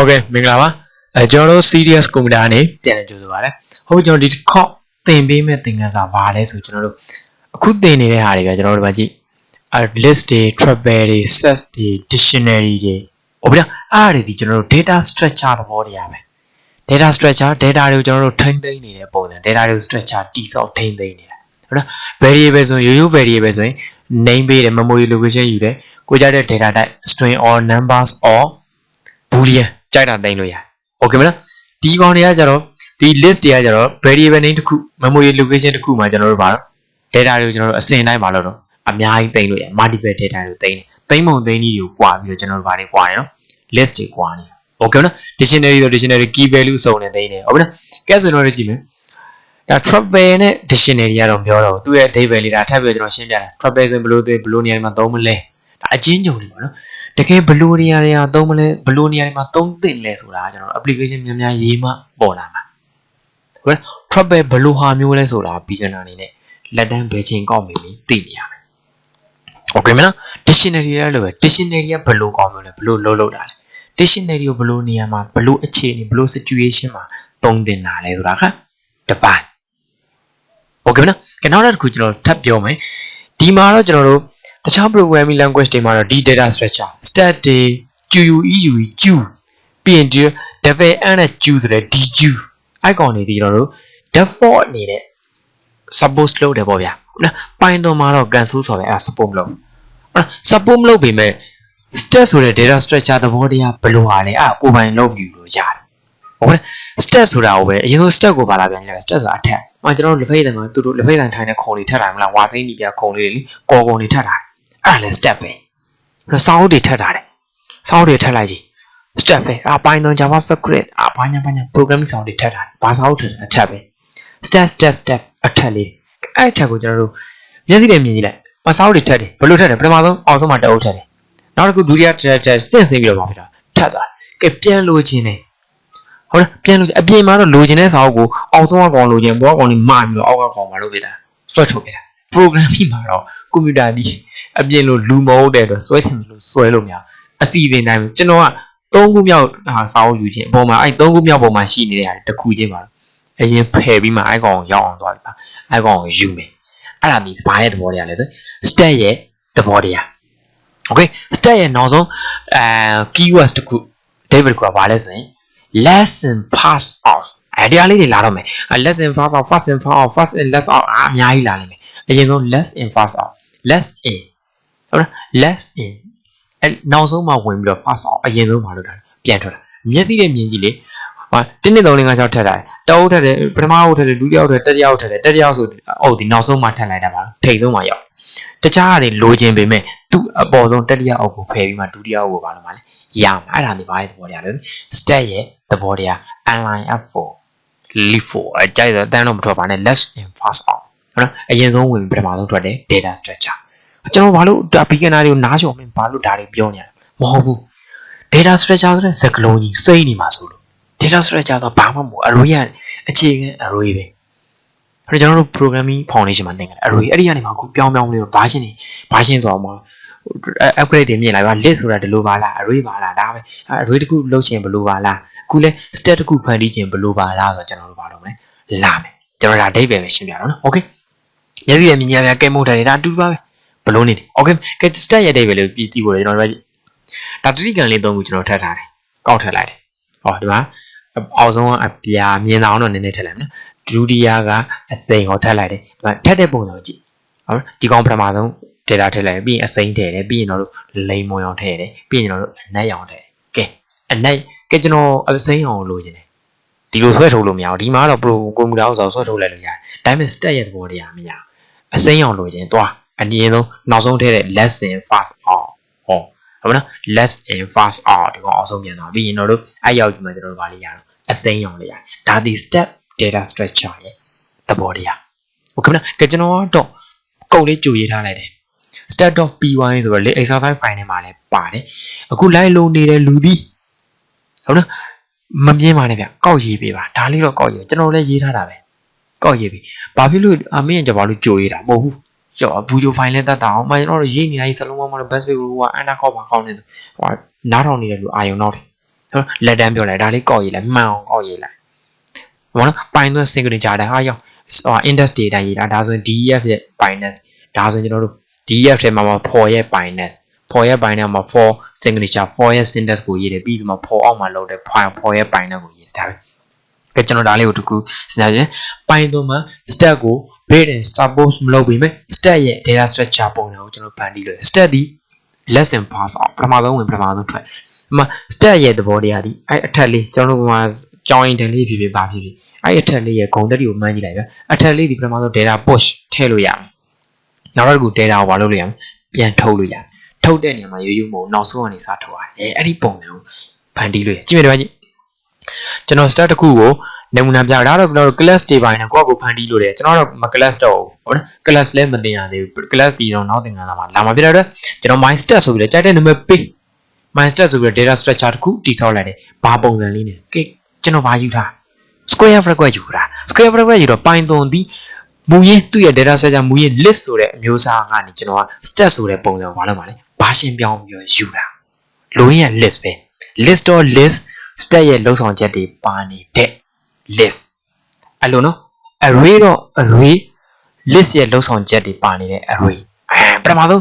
ဟုတ်ကဲ့မင်္ဂလာပါအဲကျွန်တော်တို့ serious computer ကနေပြန်လည်ကြိုဆိုပါရစေဟုတ်ကျွန်တော်ဒီတစ်ခေါက်သင်ပေးမဲ့သင်ခန်းစာဘာလဲဆိုကျွန်တော်တို့အခုသင်နေတဲ့ဟာတွေကကျွန်တော်တို့ဘာကြည့်အဲ list တွေ travel တွေ sets တွေ dictionary တွေဟုတ်ပြီလားအားတွေဒီကျွန်တော်တို့ data structure သဘောတရားပဲ data structure data တွေကိုကျွန်တော်တို့ထိန်းသိမ်းနေတဲ့ပုံစံ data တွေကို structure တိစောက်ထိန်းသိမ်းနေတာဟုတ်လား variable ဆိုရင်ရိုးရိုး variable ဆိုရင် name ပေးတယ် memory location ယူတယ်ကိုကြတဲ့ data type string or numbers or boolean ကြိုက်တာသိမ်းလို့ရတယ်။ Okay မလား။ဒီကောင်တွေကကြတော့ဒီ list တွေကကြတော့ variable name တစ်ခု memory location တစ်ခုမှာကျွန်တော်တို့ပါတော့ data တွေကိုကျွန်တော်တို့အစဉ်တိုင်းပါလို့တော့အများကြီးသိမ်းလို့ရတယ် multiple data တွေကိုသိမ်းတယ်။သိမ်းပုံသိမ်းနည်းတွေကို꽌ပြီးတော့ကျွန်တော်တို့ဗာတွေ꽌တယ်နော်။ list တွေ꽌နေ။ Okay နော် dictionary ဆို dictionary key value စုံနေသိမ်းတယ်။ဟုတ်ပြီနော်။ကဲဆိုတော့ကြည့်မယ်။ဒါ travel နဲ့ dictionary ကတော့ပြောတော့သူ့ရဲ့ date value လေးဒါထပ်ပြီးတော့ကျွန်တော်ရှင်းပြတယ် travel ဆိုရင်ဘယ်လိုသိဘယ်လိုနေရာတွေမှာသုံးမလဲဒါအချင်းကြုံတွေပါနော် တကယ်ဘယ်လိုနေရာတွေမှာသုံးမလဲဘယ်လိုနေရာတွေမှာသုံးသင့်လဲဆိုတာကျွန်တော် application များများရေးမှပေါ်လာမှာဟုတ်ကဲ့ travel ဘယ်လိုဟာမျိုးလဲဆိုတာ beginner အနေနဲ့လက်တန်းဘယ်ချိန်ကောက်မိပြီသိနေရမယ် okay မလား dictionary လဲလို့ပဲ dictionary ကဘယ်လိုကောက်မျိုးလဲဘယ်လိုလုံးလုံးတာလဲ dictionary ကိုဘယ်လိုနေရာမှာဘယ်လိုအခြေအနေဘယ်လို situation မှာသုံးသင့်တာလဲဆိုတာခါတပိုင်း okay မလားကနောက်တစ်ခုကျွန်တော်ထပ်ပြောမယ်ဒီမှာတော့ကျွန်တော်တို့ တခြား programming language တွေမှာတော့ဒီ data structure stat တွေ QUEU Q ပြီးရင်ဒီ double n နဲ့ Q ဆိုတဲ့ DQ icon တွေဒီကျွန်တော်တို့ default အနေနဲ့ suppose လုပ်တယ်ပေါ့ဗျာနော် Python မှာတော့ cancel ဆိုပဲအဲ support မလုပ်ဟုတ်လား support မလုပ်ပေမဲ့ stat ဆိုတဲ့ data structure သဘောတရားဘယ်လိုဟာလဲအဲကိုယ်ပိုင်လုပ်ယူလို့ရတယ်ဟုတ်ကဲ့ stat ဆိုတာကိုပဲအရင်ဆုံး stat ကိုပါလာပြန်ကြတယ် stat ဆိုတာအထက်။မှကျွန်တော်တို့လက်ဖိတ်တန်မှာသူတို့လက်ဖိတ်တန်ထိုင်တဲ့ခုံတွေထပ်တာမလားဝါစိမ့်ကြီးပြခုံလေးတွေလေကော်ကုံတွေထပ်တာ။ အဲ့ဒါလည်း step ပဲ။အဲ့တော့စောင်းတွေထပ်တာတယ်။စောင်းတွေထပ်လိုက်ကြည့်။ step ပဲ။အာ Python JavaScript အာဘာညာဘာညာ programming စောင်းတွေထပ်တာ။ဘာစောင်းထပ်တာအထက်ပဲ။ step step step အထက်လေး။အဲ့အထက်ကိုကျွန်တော်တို့မျက်စိနဲ့မြင်ကြည့်လိုက်။ဘာစောင်းတွေထပ်တယ်။ဘယ်လိုထပ်တယ်ပထမဆုံးအောင်ဆုံးမှာတအုပ်ထပ်တယ်။နောက်တစ်ခုဒုတိယထပ်ထပ်စင့်စင်းပြီးတော့ပါဖြစ်တာ။ထပ်သွား။ကဲပြန်လို့ခြင်းတယ်။ဟုတ်လားပြန်လို့အပြင်မှာတော့လိုချင်တဲ့စာအုပ်ကိုအောက်ဆုံးအကောင်လိုချင်ဘောကောင်လေးမှာပြီးတော့အောက်ကကောင်မှာလုပ်ပြတာဆွဲထုတ်ပြတာ programming မှာတော့ကွန်ပျူတာဒီ အပြင်လိုလူမဟုတ်တဲ့အတွက်ဆွဲချင်လို့ဆွဲလို့မရအစီအစဉ်တိုင်းကျွန်တော်က၃ခုမြောက်ဟာစာအုပ်ယူခြင်းအပေါ်မှာအဲ့၃ခုမြောက်ပေါ်မှာရှိနေတဲ့ဟာတစ်ခုချင်းပါအရင်ဖယ်ပြီးမှအဲ့ကောင်ကိုရောက်အောင်သွားပြီပါအဲ့ကောင်ကိုယူမယ်အဲ့ဒါဒီဘာရဲ့သဘောတရားလဲဆို stat ရဲ့သဘောတရား okay stat ရဲ့နောက်ဆုံးအဲ keywords တစ်ခု David ကဘာလဲဆိုရင် lesson pass off အဲဒီအလေးတွေလာတော့မယ် lesson pass off first in pass off first in less off အများကြီးလာလိမ့်မယ်အရင်ဆုံး less in pass off less in ဟုတ်လား less in အဲနောက်ဆုံးမှဝင်ပြီးတော့ pass off အရင်ဆုံးမှလုပ်တာပြန်ထွက်တာမျက်စိနဲ့မြင်ကြည့်လေဟာတင်းတင်းသုံးလေးငါးချောက်ထက်တာတအုပ်ထက်တယ်ပထမအုပ်ထက်တယ်ဒုတိယအုပ်ထက်တယ်တတိယအုပ်ထက်တယ်တတိယအုပ်ဆိုအုပ်ဒီနောက်ဆုံးမှထက်လိုက်တာပါထိတ်ဆုံးမှရောက်တခြားဟာတွေလိုချင်ပေမဲ့သူ့အပေါ်ဆုံးတတိယအုပ်ကိုဖယ်ပြီးမှဒုတိယအုပ်ကိုပါလို့ပါလေရမှာအဲ့ဒါနေပါရဲ့သဘောတရားလေ stat ရဲ့သဘောတရား align f4 leave 4အကြိုက်တော့တန်းတော့မထွက်ပါနဲ့ less in fast on ဟုတ်နော်အရင်ဆုံးဝင်ပထမဆုံးထွက်တယ် data structure ကျွန်တော်ဘာလို့ဒါ beginner တွေကိုနားချော်မင်းဘာလို့ဒါတွေပြောနေရလဲမဟုတ်ဘူး data structure ဆိုတဲ့စကားလုံးကြီးစိတ်နေမှာဆိုလို့ data structure တော့ဘာမှမဟုတ် array ရအခြေခံ array ပဲအဲ့တော့ကျွန်တော်တို့ programming foundation မှာသင်ကြတယ် array အဲ့ဒီကနေမှအခုပြောင်းပြောင်းလေးတော့ဘာရှင်းနေဘာရှင်းသွားမှာ upgrade တွေမြင်လိုက်ပါ list ဆိုတာဒီလိုပါလား array ပါလားဒါပဲ array တစ်ခုလုပ်ချင်ဘယ်လိုပါလားအခုလဲ stat တစ်ခုဖန်တီးချင်ဘယ်လိုပါလားဆိုတော့ကျွန်တော်တို့ပါတော့မယ်လာမယ်ကျွန်တော်ဒါအဓိပ္ပာယ်ပဲရှင်းပြတော့နော် okay မျက်စိရဲ့မြင်ရပြကဲမို့တယ်ဒါအတူတူပါပဲဘ လို့နေတယ် okay ကဲ stat ရဲ့အဓိပ္ပာယ်လေးပြီးသိဖို့လေကျွန်တော်တို့ဒါတတိကံလေးသုံးခုကျွန်တော်ထပ်ထားတယ်ကောက်ထပ်လိုက်တယ်ဟောဒီမှာအောက်ဆုံးကအပြာမြင်အောင်တော့နည်းနည်းထည့်လိုက်မယ်နော်ဒုတိယကအစိမ်ကိုထပ်လိုက်တယ်ဒီမှာထပ်တဲ့ပုံစံကိုကြည့်ဟုတ်ဒီကောင်ပထမဆုံး data ထည့်လိုက်ပြီးရင်အစိမ်းထည့်တယ်ပြီးရင်တော့လိမ်မွန်အောင်ထည့်တယ်ပြီးရင်တော့အနက်ရောင်ထည့်တယ်ကဲအနက်ကဲကျွန်တော်အစိမ်းအောင်လိုချင်တယ်ဒီလိုဆွဲထုတ်လို့မရဘူးဒီမှာတော့ pro ကွန်ပျူတာဥစ္စာဆွဲထုတ်လိုက်လို့ရတယ်ဒါပေမဲ့ stat ရဲ့သဘောတရားမရဘူးအစိမ်းအောင်လိုချင်သွား အနည်းဆုံးနောက်ဆုံးထည့်တဲ့ less than fast on ဟောဟုတ်မလား less in fast on ဒီကောင်အောက်ဆုံးပြန်သွားပြီးရင်တော့အဲ့ရောက်ဒီမှာကျွန်တော်တို့ဗာလေးရတော့အစိမ်းအောင်လေးရဒါဒီ step data structure ရဲ့သဘောတရားဟုတ်ကဲ့မလားကဲကျွန်တော်တော့ကုတ်လေးကြိုရေးထားလိုက်တယ် stat.py ဆိုတော့လေ exercise file ထဲမှာလည်းပါတယ်အခု live လုံးနေတဲ့လူသည်ဟုတ်နော်မမြင်ပါနဲ့ဗျကောက်ရေးပေးပါဒါလေးတော့ကောက်ရေးကျွန်တော်လည်းရေးထားတာပဲကောက်ရေးပေးဘာဖြစ်လို့အမင်းကဘာလို့ကြိုရေးတာမဟုတ်ဘူး ကျော်ဘူဂျိုဖိုင်လဲတတ်တာအောင်မကျွန်တော်တို့ရေးနေတိုင်းစလုံးမမလို့ best way ကိုကအန်နာကောက်ပါကောင်းနေတယ်ဟိုနားထောင်နေတဲ့လူအာယုံတော့တယ်နော်လက်တန်းပြောလိုက်ဒါလေးကောက်ရေးလိုက်မှန်အောင်ကောက်ရေးလိုက်ဘာလို့ပိုင်သွင်း signature တာဟာရောက်ဟို index data ရေးတာဒါဆိုရင် DEF ရဲ့ binance ဒါဆိုရင်ကျွန်တော်တို့ DEF ထဲမှာမှာ for ရဲ့ binance for ရဲ့ binance မှာ for signature for ရဲ့ syntax ကိုရေးတယ်ပြီးဒီမှာ for အောက်မှာလောက်တဲ့ file for ရဲ့ binance ကိုရေးတယ်ဒါပဲကဲကျွန်တော်ဒါလေးကိုတခုစဉ်းစားကြည့် Python မှာ stack ကို read and suppose မလုပ်ပြီးမဲ့ stack ရဲ့ data structure ပုံစံကိုကျွန်တော်ဖန်တီးလို့ stack ဒီ less than pass အောင်ပထမဆုံးဝင်ပထမဆုံးထွက်ဒီမှာ stack ရဲ့သဘောတရားဒီအဲ့အထက်လေးကျွန်တော်တို့ကကြောင်းရင်တန်လေးဖြစ်ဖြစ်ပါဖြစ်ဖြစ်အဲ့အထက်လေးရဲ့ဂုံတက်တွေကိုမှန်းကြည့်လိုက်ဗျအထက်လေးဒီပထမဆုံး data push ထည့်လို့ရမယ်နောက်တစ်ခု data ကိုဘာလုပ်လို့ရမလဲပြန်ထုတ်လို့ရတယ်ထုတ်တဲ့နေရာမှာရိုးရိုးမဟုတ်နောက်ဆုံးကနေစထုတ်ရတယ်အဲ့ဒီပုံစံကိုဖန်တီးလို့ရကြည့်မယ်ဒီမှာကြည့်ကျွန်တော် start တစ်ခုကို နမူနာပြတာတော့ကျွန်တော်တို့ class တွေပိုင်းနဲ့ကိုယ့်ကိုဖန်တီးလို့တယ်ကျွန်တော်တော့မ class တော့ဘူးဟုတ်လား class လည်းမတင်ရသေးဘူး class ဒီတော့နောက်သင်ခန်းစာမှာလာမှာပြတဲ့အတွက်ကျွန်တော် my stat ဆိုပြီးတော့ကြိုက်တဲ့နာမည်ပေး my stat ဆိုပြီးတော့ data structure တစ်ခုတည်ဆောက်လိုက်တယ်ဘာပုံစံလေးနဲ့ကဲကျွန်တော်ဘာယူထား square bracket ယူတာ square bracket ယူတော့ python ဒီမူရင်းသူ့ရဲ့ data structure မူရင်း list ဆိုတဲ့အမျိုးအစားကနေကျွန်တော်က stat ဆိုတဲ့ပုံစံကိုဘာလုပ်မှာလဲဘာရှင်းပြောင်းပြီးတော့ယူတာလိုရင်းရဲ့ list ပဲ list or list stat ရဲ့လုံဆောင်ချက်တွေပါနေတဲ့ list အဲ့လိုနော် array တော့ array list ရဲ့လုံဆောင်ချက်တွေပါနေတဲ့ array အဲပထမဆုံး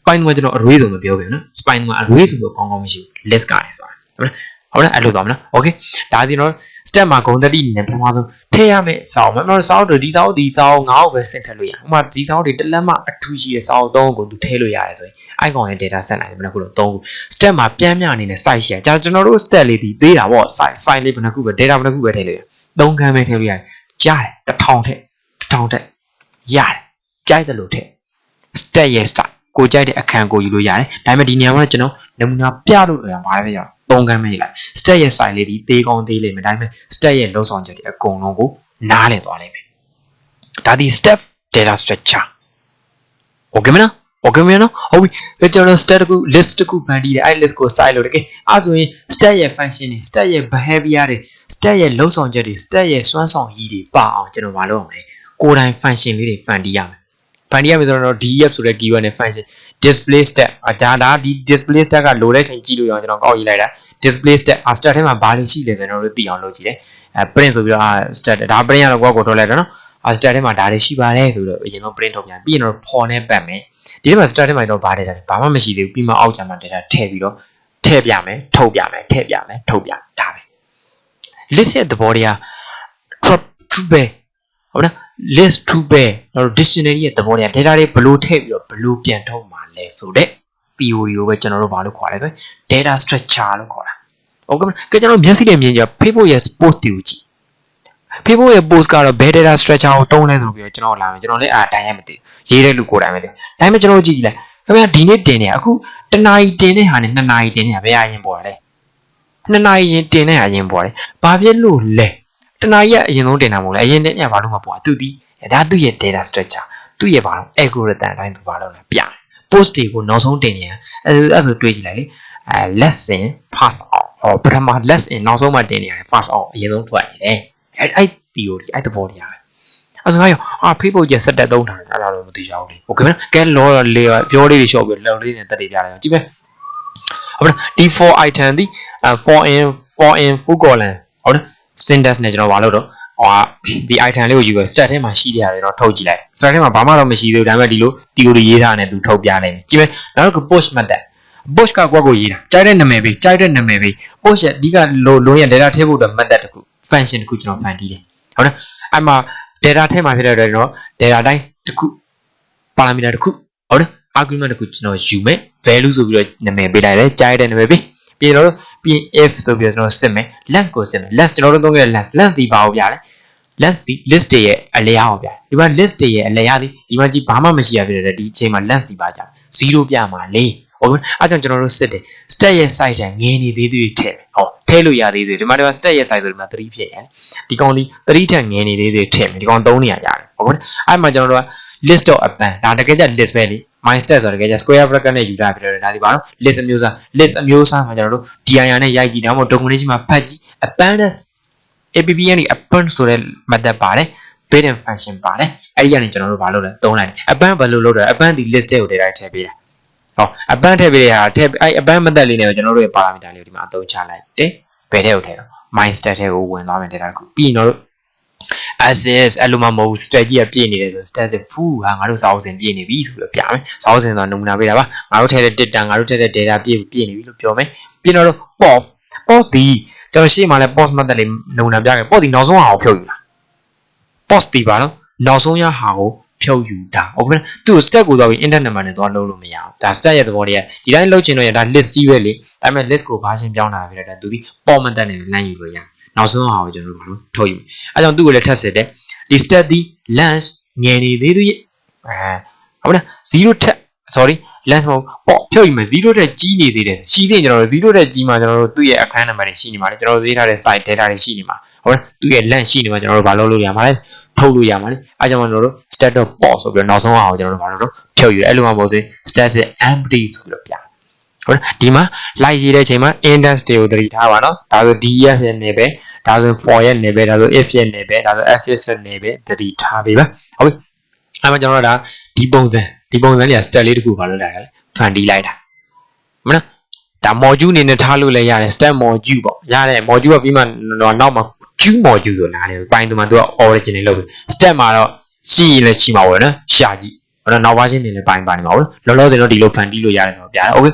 spine ကကျွန်တော် array ဆိုမပြောခင်နော် spine မှာ array ဆိုတော့ကောင်းကောင်းမရှိဘူး list ကလည်းဆိုတာဟုတ်လားဟုတ်လားအဲ့လိုသွားမလား okay ဒါစီတော့ step မှာဂုံတတိအနေနဲ့ပထမဆုံးထည့်ရမယ့်စာအုပ်မနော်စာအုပ်တို့ဒီစာအုပ်ဒီစာအုပ်ငါ့ကိုပဲဆင့်ထည့်လို့ရဥပမာဒီစာအုပ်တွေတစ်လက်မှအထူးရှိတဲ့စာအုပ်သုံးခုကိုသူထည့်လို့ရတယ်ဆိုရင် icon ရဲ့ data set လိုက်တယ်ဘယ်နှခုလို့သုံးခု step မှာပြန်မြအနေနဲ့ site ရှိရကျွန်တော်တို့ step လေးဒီသေးတာပေါ့ site site လေးဘယ်နှခုပဲ data ဘယ်နှခုပဲထည့်လို့ရ သုံးခန်းပဲထည့်လို့ရတယ်ကြားတယ်တစ်ထောင်ထည့်တစ်ထောင်ထည့်ရတယ်ကြိုက်တယ်လို့ထည့် step ရဲ့ site ကိုကြိုက်တဲ့အခန်းကိုယူလို့ရတယ်ဒါပေမဲ့ဒီနေရာမှာကျွန်တော်နမူနာပြလို့ရမှာပဲရသုံးခန်းပဲလိုက် step ရဲ့ site လေးဒီသေးကောင်းသေးလိမ့်မယ်ဒါပေမဲ့ step ရဲ့လုံဆောင်ချက်တွေအကုန်လုံးကိုနားလည်သွားလိမ့်မယ်ဒါဒီ step data structure okay မလား okay မနော်ဟုတ်ပြီကျွန်တော် step တခု list တခုဖန်တီးတယ်အဲ့ list ကို site လို့တကယ်အဲဆိုရင် step ရဲ့ function တွေ step ရဲ့ behavior တွေ step ရဲ့လုံဆောင်ချက်တွေ step ရဲ့စွမ်းဆောင်ရည်တွေပါအောင်ကျွန်တော်မလုပ်အောင်လေကိုယ်တိုင် function လေးတွေဖန်တီးရမယ်ဖန်တီးရမယ်ဆိုတော့ def ဆိုတဲ့ keyword နဲ့ function display step အဒါဒါဒီ display step ကလိုတဲ့ချိန်ကြည့်လို့ရအောင်ကျွန်တော်ကောက်ရေးလိုက်တာ display step အ step ထဲမှာဘာတွေရှိလဲဆိုတော့ကျွန်တော်တို့သိအောင်လုပ်ကြည့်တယ်အဲ print ဆိုပြီးတော့ step ဒါ print ရတော့ကိုယ့်ကိုထုတ်လိုက်တယ်နော်အ step ထဲမှာဒါတွေရှိပါတယ်ဆိုတော့အရင်ဆုံး print ထုတ်ပြန်ပြီးရင်တော့ for နဲ့ပတ်မယ် ဒီထဲမှာ step ထဲမှာတော့ဘာ data လဲဘာမှမရှိသေးဘူးပြီးမှအောက်ကျမှ data ထည့်ပြီးတော့ထည့်ပြမယ်ထုတ်ပြမယ်ထည့်ပြမယ်ထုတ်ပြဒါပဲ list ရဲ့သဘောတရား drop to be ဟုတ်လား list to be တော့ dictionary ရဲ့သဘောတရား data တွေဘယ်လိုထည့်ပြီးတော့ဘယ်လိုပြန်ထုတ်မှာလဲဆိုတဲ့ theory ကိုပဲကျွန်တော်တို့ဘာလို့ခေါ်လဲဆိုရင် data structure လို့ခေါ်တာဟုတ်ကဲ့ကဲကျွန်တော်မျက်စိနဲ့မြင်ကြ Facebook ရဲ့ post တွေကိုကြည့် Facebook ရဲ့ post ကတော့ bad data structure ကိုသုံးလဲဆိုပြီးတော့ကျွန်တော်လာမယ်ကျွန်တော်လည်းအာတိုင်းရမသိဘူးရေးတဲ့လူကိုယ်တိုင်ပဲသိဒါပေမဲ့ကျွန်တော်ကြည့်ကြည့်လိုက်ခင်ဗျာဒီနေ့တင်နေအခုတနာရီတင်တဲ့ဟာနဲ့နှစ်နာရီတင်နေတာဘယ်အရင်ပေါ်လဲနှစ်နာရီရင်တင်တဲ့ဟာအရင်ပေါ်တယ်ဘာဖြစ်လို့လဲတနာရီကအရင်ဆုံးတင်တာမဟုတ်လဲအရင်တင်ညာဘာလို့မပေါ်သူဒီဒါသူ့ရဲ့ data structure သူ့ရဲ့ဘာလို့ algorithm အတိုင်းသူဘာလို့လဲပြတယ် post တွေကိုနောက်ဆုံးတင်နေတာအဲအဲ့ဆိုတွေးကြည့်လိုက်လေအဲ lesson pass out ဟောပထမ lesson နောက်ဆုံးမှတင်နေရတယ် pass out အရင်ဆုံးထွက်နေတယ် အဲ့အဲ့ theory အဲ့သဘောတရားပဲအဲ့ဆိုငါရောအာ Facebook ကြီးစက်တက်သုံးတာအဲ့ဒါတော့မသိကြဘူးလေဟုတ်ကဲ့မလားကဲလောလေပြောလေးတွေရှော့ပြီးလောလေးနဲ့တက်တွေပြလိုက်အောင်ကြည့်မယ်ဟုတ်လား D4 item ဒီ for in for in full column ဟုတ်လား syntax နဲ့ကျွန်တော်မလုပ်တော့ဟိုဒီ item လေးကိုယူပြီး stat ထဲမှာရှိတဲ့ဟာတွေတော့ထုတ်ကြည့်လိုက် stat ထဲမှာဘာမှတော့မရှိသေးဘူးဒါပေမဲ့ဒီလို theory ရေးထားတဲ့သူထုတ်ပြလိုက်ကြည့်မယ်နောက်တစ်ခု push method push ကကွက်ကိုရေးတာကြိုက်တဲ့နာမည်ပဲကြိုက်တဲ့နာမည်ပဲ push ရဲ့အဓိကလိုလုံးရဲ့ data ထည့်ဖို့အတွက် method တ function တစ်ခုကျွန်တော်ဖန်တီးတယ်ဟုတ်လားအဲ့မှာ data ထည့်မှာဖြစ်တဲ့အတွက်ကျွန်တော် data type တစ်ခု parameter တစ်ခုဟုတ်လား argument တစ်ခုကျွန်တော်ယူမယ် value ဆိုပြီးတော့နာမည်ပေးလိုက်တယ်ကြိုက်တဲ့နာမည်ပေးပြီးတော့ပြီး if ဆိုပြီးတော့ကျွန်တော်စစ်မယ် length ကိုစစ်မယ် length ကျွန်တော်တို့သုံးခဲ့တဲ့ length length ဒီပါအောင်ပြတယ် length ဒီ list တွေရဲ့အလျားအောင်ပြတယ်ဒီမှာ list တွေရဲ့အလျားဒီဒီမှာကြည့်ဘာမှမရှိရဖြစ်တဲ့ဒီအချိန်မှာ length ဒီပါကြ0ပြမှာလေ ဟုတ်ကဲ့အဲကြောင့်ကျွန်တော်တို့စစ်တယ် stat ရဲ့ size တန်ငယ်နေသေးသေးထည့်မယ်ဟောထည့်လို့ရသေးသေးဒီမှာဒီမှာ stat ရဲ့ size ဆိုဒီမှာ3ဖြစ်ရတယ်ဒီကောင်ဒီ3ထက်ငယ်နေသေးသေးထည့်မယ်ဒီကောင်3နေရရတယ်ဟုတ်ကဲ့အဲမှာကျွန်တော်တို့က list of append ဒါတကယ်ကြ list ပဲလေ my stat ဆိုတော့တကယ်ကြ square bracket နဲ့ယူထားပြီးတော့ဒါဒီပါနော် list အမျိုးအစား list အမျိုးအစားမှာကျွန်တော်တို့ dir နဲ့ရိုက်ကြည့်ဒါမှမဟုတ် documentation မှာဖတ်ကြည့် appendix appn နဲ့ append ဆိုတဲ့ method ပါတယ် built-in function ပါတယ်အဲ့ဒီကနေကျွန်တော်တို့ဘာလုပ်လဲသုံးလိုက်တယ် append ဘယ်လိုလုပ်လဲ append ဒီ list တွေကို data ထည့်ပေးတာ ဟောအပန်းထည့်ပေးတဲ့ဟာထည့်အဲ့အပန်းမသက်လေးနဲ့ကျွန်တော်တို့ရဲ့ parameter လေးကိုဒီမှာအသုံးချလိုက်တယ်ဘယ်ထဲကိုထည့်တော့ my stat ထဲကိုဝင်သွားမယ် data တစ်ခုပြီးရင်တော့ access အဲ့လိုမှမဟုတ် stat ကြီးကပြည့်နေတယ်ဆို stat စစ်ဖူးဟာငါတို့စာအုပ်စဉ်ပြည့်နေပြီဆိုပြီးပြမယ်စာအုပ်စဉ်ဆိုနမူနာပေးတာပါငါတို့ထည့်တဲ့ data ငါတို့ထည့်တဲ့ data ပြည့်ပြည့်နေပြီလို့ပြောမယ်ပြီးတော့ pos pos ဒီကျွန်တော်ရှေ့မှာလဲ pos မှတ်သက်လေးနမူနာပြခဲ့ pos ဒီနောက်ဆုံးဟာကိုဖြုတ်ယူလာ pos ဒီပါနော်နောက်ဆုံးရဟာကို ဖြုတ်ယူတာဟုတ်ကဲ့သူ့ stat ကိုသွားပြီး internet number နဲ့သွားလုပ်လို့မရအောင်ဒါ stat ရဲ့သဘောတရားဒီတိုင်းလုပ်ချင်တော့ရဒါ list ကြီးပဲလေဒါပေမဲ့ list ကိုဘာရှင်းပြောင်းတာဖြစ်တဲ့သူဒီ pos မှတ်သက်နဲ့လမ်းယူလို့ရတယ်နောက်ဆုံးဟာကိုကျွန်တော်တို့ဘလို့ထုတ်ယူအဲကြောင့်သူ့ကိုလည်းထပ်စစ်တယ်ဒီ stat ဒီ length ငယ်နေသေးသေးအဲဟုတ်လား0ထက် sorry length မဟုတ်ပေါ့ဖြုတ်ယူမယ်0ထက်ကြီးနေသေးတယ်ရှိသေးရင်ကျွန်တော်တို့0ထက်ကြီးမှကျွန်တော်တို့သူ့ရဲ့အခန်းနံပါတ်တွေရှိနေမှာလေကျွန်တော်တို့ရေးထားတဲ့ site data တွေရှိနေမှာဟုတ်လားသူ့ရဲ့ length ရှိနေမှာကျွန်တော်တို့ဘာလုပ်လို့ရမှာလဲ ထုတ်လို့ရမှာလေအဲကြောင့်ကျွန်တော်တို့ stat dot port ဆိုပြီးတော့နောက်ဆုံးအောင်ကျွန်တော်တို့ဘာလုပ်လို့ဖြုတ်ယူအဲ့လိုမှမဟုတ်သေး stat ရဲ့ empty ဆိုပြီးတော့ပြဟုတ်လားဒီမှာ live ရေးတဲ့အချိန်မှာ index တွေကိုသတိထားပါနော်ဒါဆို df ရဲ့နယ်ပဲဒါဆို for ရဲ့နယ်ပဲဒါဆို if ရဲ့နယ်ပဲဒါဆို access ရဲ့နယ်ပဲသတိထားပေးပါဟုတ်ပြီအဲ့မှာကျွန်တော်တို့ဒါဒီပုံစံဒီပုံစံလေးက stat လေးတစ်ခုပါလို့လိုက်ရတယ်ဖန်တီးလိုက်တာမနော်ဒါ module အနေနဲ့ထားလို့လည်းရတယ် stat module ပေါ့ရတယ် module ကပြီးမှနောက်မှာ Q module ဆိုလာတယ်ပိုင်းသူမှာသူက original လုပ်တယ် stat မှာတော့ရှိရင်လည်းရှိမှာပေါ့နော်ရှာကြည့်ဟိုတော့နောက်ပါချင်းနေလည်းပိုင်းပါနေမှာပေါ့လောလောဆယ်တော့ဒီလိုဖန်တီးလို့ရတယ်ဆိုတော့ပြရတယ် okay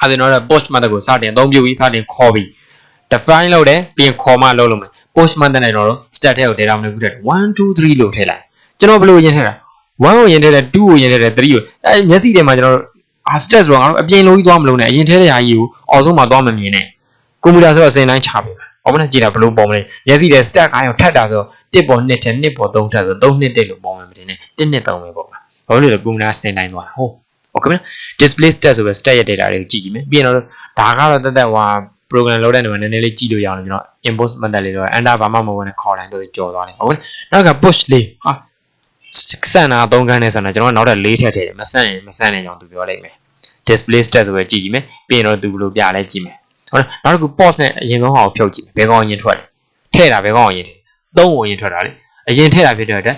အဲ့ဒါတော့ post method ကိုစတင်အသုံးပြုပြီးစတင်ခေါ်ပြီး define လုပ်တယ်ပြီးရင်ခေါ်မှလုပ်လို့မယ် post method နဲ့တော့ stat ထဲကို data မလို့ခုတည်း1 2 3လို့ထည့်လိုက်ကျွန်တော်ဘယ်လိုရင်ထည့်တာ1ကိုရင်ထည့်တယ်2ကိုရင်ထည့်တယ်3ကိုအဲမျက်စိထဲမှာကျွန်တော်တို့ ah stat ဆိုတော့ငါတို့အပြင်လိုကြီးသွားမလို့နဲ့အရင်ထည့်တဲ့ဟာကြီးကိုအော်ဆုံးမှာသွားမမြင်နဲ့ကွန်ပျူတာဆိုတော့အစဉ်တိုင်းချပေးပါ ဘာမှမကြည့်တာဘလို့ပုံမလဲမျက်စိထဲ stat အားရောထပ်တာဆို1ပေါ်2ထက်2ပေါ်3ထက်ဆို3နှစ်တက်လို့ပုံမှန်မတင်နဲ့1နှစ်3ပဲပေါ့ပါဘာလို့လဲကွန်ပျူတာအစဉ်တိုင်းသွားဟုတ်ဟုတ်ကဲ့ display stat ဆိုပဲ stat ရဲ့ data တွေကိုကြည့်ကြည့်မယ်ပြီးရင်တော့ဒါကတော့တက်တက်ဟို program လုပ်တဲ့နေရာနည်းနည်းလေးကြည့်လို့ရအောင်ကျွန်တော် import method လေးတော့ enter ဘာမှမဝင်နဲ့ခေါ်တိုင်းတော့ကြော်သွားတယ်ဟုတ်ကဲ့နောက်က push လေးဟာစံနာ3ခန်းနဲ့ဆန်တာကျွန်တော်ကနောက်ထပ်4ထပ်ထည့်တယ်မဆန့်ရင်မဆန့်နိုင်ကြောင်သူပြောလိုက်မယ် display stat ဆိုပဲကြည့်ကြည့်မယ်ပြီးရင်တော့သူဘယ်လိုပြလဲကြည့်မယ် ဟုတ်လားနောက်တစ်ခု pause နဲ့အရင်ဆုံးဟာကိုဖြုတ်ကြည့်မယ်ဘယ်ကောင်အရင်ထွက်လဲထည့်တာဘယ်ကောင်အရင်ထည့်3ကိုအရင်ထွက်တာလေအရင်ထည့်တာဖြစ်တဲ့အတွက်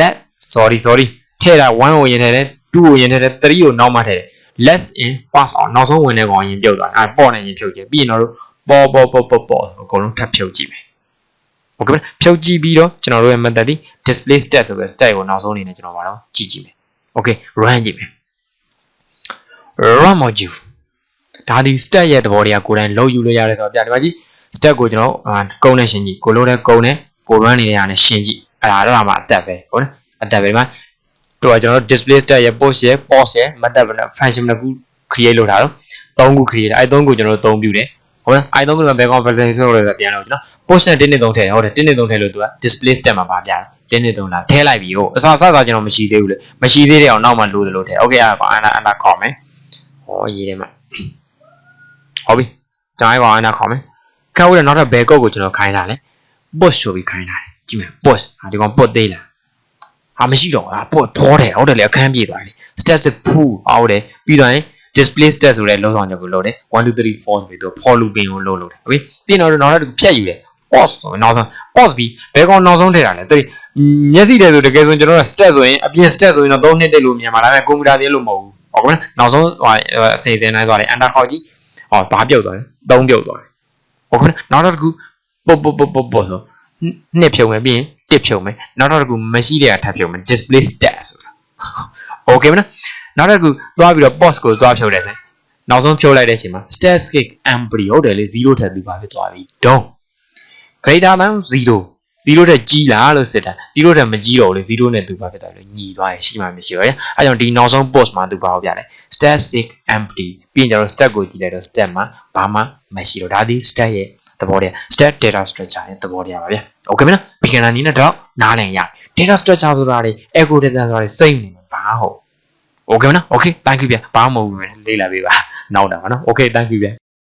let sorry sorry ထည့်တာ1ကိုအရင်ထည့်တယ်2ကိုအရင်ထည့်တယ်3ကိုနောက်မှထည့်တယ် less in fast အောင်နောက်ဆုံးဝင်တဲ့ကောင်အရင်ပြုတ်သွားတယ်အဲပေါ့နေရင်ဖြုတ်ကြည့်ပြီးရင်တော့ပေါ်ပေါ်ပေါ်ပေါ်ပေါ်အကုန်လုံးထပ်ဖြုတ်ကြည့်မယ်โอเคဖြုတ်ကြည့်ပြီးတော့ကျွန်တော်တို့ရဲ့ method ဒီ display stat ဆိုပဲ stat ကိုနောက်ဆုံးအနေနဲ့ကျွန်တော်ပါတော့ကြည့်ကြည့်မယ် okay run ကြည့်မယ် run module ဒါဒီ stat ရဲ့သဘောတရားကိုယ်တိုင်လုံးယူလို့ရတယ်ဆိုတော့ပြဒီမှာကြည့် stat ကိုကျွန်တော်ကုန်းနဲ့ရှင်းကြည့်ကိုလို့တဲ့ကုန်းနဲ့ကို run နေတဲ့ဟာနဲ့ရှင်းကြည့်အဲ့ဒါတော့မှအတက်ပဲဟုတ်လားအတက်ပဲဒီမှာတော့ကျွန်တော်တို့ display stat ရဲ့ post ရဲ့ pause ရဲ့ method နဲ့ function တစ်ခု create လုပ်တာတော့သုံးခု create တာအဲ့သုံးခုကျွန်တော်တို့သုံးပြတယ်ဟုတ်လားအဲ့သုံးခုကဘယ်ကောင် presentation လုပ်လဲဆိုပြန်လို့ကျွန်တော် post နဲ့1နဲ့3ထည့်ဟုတ်တယ်1နဲ့3ထည့်လို့သူက display stat မှာပါပြတယ်1နဲ့3လာထည့်လိုက်ပြီဟုတ်အစားအစားကျွန်တော်မရှိသေးဘူးလေမရှိသေးတဲ့အောင်နောက်မှလိုသလိုထည့် okay အဲ့ဒါကအနာအနာခေါ်မယ်ဟောရေးတယ်မှာ ဟုတ်ပြီကျွန်တော်ကောင်အနာခေါ်မယ်ခက်ဦးတဲ့နောက်ထပ်ဘယ်ကုတ်ကိုကျွန်တော်ခိုင်းတာလဲ push ဆိုပြီးခိုင်းတာလေကြည့်မယ် push ဟာဒီကောင် push သေးလားဟာမရှိတော့ဟာ push ပေါ်တယ်ဟုတ်တယ်လေအခန်းပြေသွားတယ် static pool ဟုတ်တယ်ပြီးတော့ display stat ဆိုတဲ့လုံးဆောင်ချက်ကိုလုပ်တယ်1 2 3 4ဆိုပြီးသူ for looping ကိုလုပ်လုပ်တယ်ဟုတ်ပြီပြီးတော့နောက်ထပ်ဖြတ်ယူတယ် pause ဆိုနောက်ဆုံး pause ပြီးဘယ်ကောင်နောက်ဆုံးထည့်တာလဲသူမျက်စိတည်းဆိုတကယ်ဆိုကျွန်တော်က stat ဆိုရင်အပြင် stat ဆိုရင်တော့3နှစ်တက်လို့မြန်မာဒါပေမဲ့ကွန်ပျူတာသေးလို့မဟုတ်ဘူးဟုတ်ကဲ့နောက်ဆုံးဟိုအစီအစဉ်တိုင်းသွားတယ် enter ခေါက်ကြည့် ဟောဘာပြုတ်သွားလဲ3ပြုတ်သွားတယ်ဟုတ်ကဲ့နောက်တစ်ခုပုတ်ပုတ်ပုတ်ပုတ်ပုတ်ဆိုနှစ်ဖြုံမယ်ပြီးရင်တစ်ဖြုံမယ်နောက်တစ်ခုမရှိတဲ့ထပ်ဖြုံမယ် display stat ဆိုတာโอเคမလားနောက်တစ်ခုသွားပြီးတော့ pause ကိုသွားဖြုတ်တယ်ဆိုနောက်ဆုံးဖြုတ်လိုက်တဲ့အချိန်မှာ static empty ဟုတ်တယ်လေ0ထပ်ပြီးပါဖြစ်သွားပြီ don't greater than 0 0တက်ကြီးလားလို့စစ်တာ0တက်မကြီးတော့ဘူးလေ0နဲ့သူပါဖြစ်သွားလို့ညီသွားရင်ရှိမှမရှိတော့ရအဲကြောင့်ဒီနောက်ဆုံး post မှာသူပါအောင်ပြတယ် static empty ပြီးရင်ကျတော့ stack ကိုကြည့်လိုက်တော့ stack မှာဘာမှမရှိတော့ဒါဒီ stack ရဲ့သဘောတရား stack data structure ရဲ့သဘောတရားပါဗျာ okay မလား beginner နည်းနဲ့တော့နားလည်ရ data structure ဆိုတာတွေ echo data ဆိုတာတွေစိတ်နေမှာဘာဟုတ် okay မလား okay thank you ဗျာဘာမှမဟုတ်ဘူးလေ့လာပေးပါနောက်တာပါနော် okay thank you ဗျာ